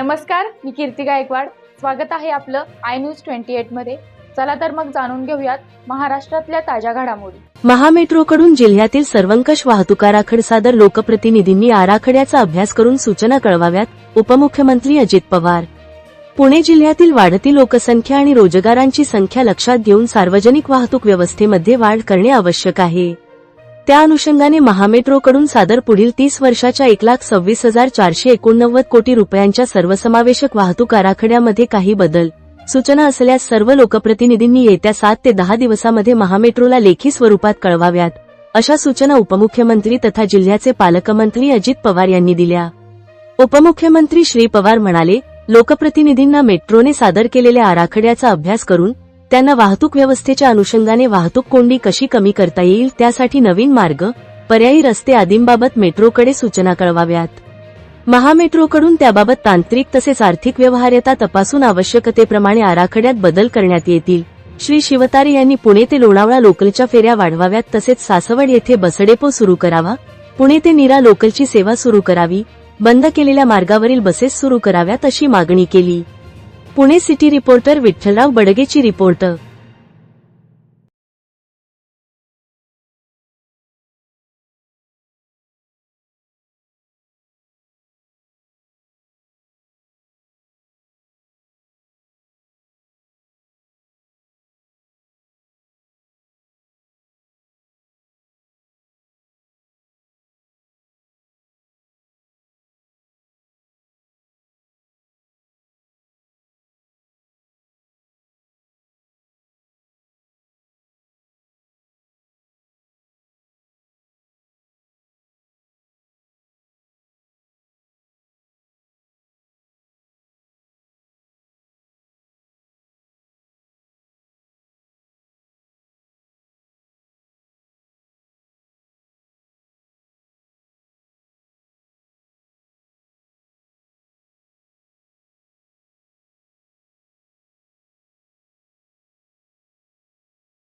नमस्कार मी कीर्ती गायकवाड. स्वागत आहे आपलं आय न्यूज ट्वेंटी एटमध्ये. चला तर मग जाणून घेऊयात महाराष्ट्रातल्या ताज्या घडामोडी. महामेट्रोकडून जिल्ह्यातील सर्वंकष वाहतुकाराखड सादर लोकप्रतिनिधींनी आराखड्याचा अभ्यास करून सूचना कळवाव्यात उपमुख्यमंत्री अजित पवार. पुणे जिल्ह्यातील वाढती लोकसंख्या आणि रोजगारांची संख्या लक्षात घेऊन सार्वजनिक वाहतूक व्यवस्थेमध्ये वाढ करणे आवश्यक आहे. त्या अनुषंगाने महामेट्रोकडून सादर पुढील तीस वर्षाच्या एक लाख सव्वीस हजार चारशे एकोणनव्वद कोटी रुपयांच्या सर्वसमावेशक वाहतूक आराखड्यामध्ये काही बदल सूचना असल्यास सर्व लोकप्रतिनिधींनी येत्या सात ते दहा दिवसामध्ये महामेट्रोला लेखी स्वरूपात कळवाव्यात अशा सूचना उपमुख्यमंत्री तथा जिल्ह्याचे पालकमंत्री अजित पवार यांनी दिल्या. उपमुख्यमंत्री श्री पवार म्हणाले लोकप्रतिनिधींना मेट्रोने सादर केलेल्या आराखड्याचा अभ्यास करून त्यांना वाहतूक व्यवस्थेच्या अनुषंगाने वाहतूक कोंडी कशी कमी करता येईल त्यासाठी नवीन मार्ग पर्यायी रस्ते आदींबाबत मेट्रोकडे सूचना कळवाव्यात. महामेट्रोकडून त्याबाबत तांत्रिक तसेच आर्थिक व्यवहार्यता तपासून आवश्यकतेप्रमाणे आराखड्यात बदल करण्यात येतील. श्री शिवतारे यांनी पुणे ते लोणावळा लोकलच्या फेऱ्या वाढवाव्यात तसेच सासवड येथे बसडेपो सुरू करावा पुणे ते नीरा लोकलची सेवा सुरू करावी बंद केलेल्या मार्गावरील बसेस सुरू कराव्यात अशी मागणी केली. पुणे सिटी रिपोर्टर विठ्ठलराव बडगेची रिपोर्ट.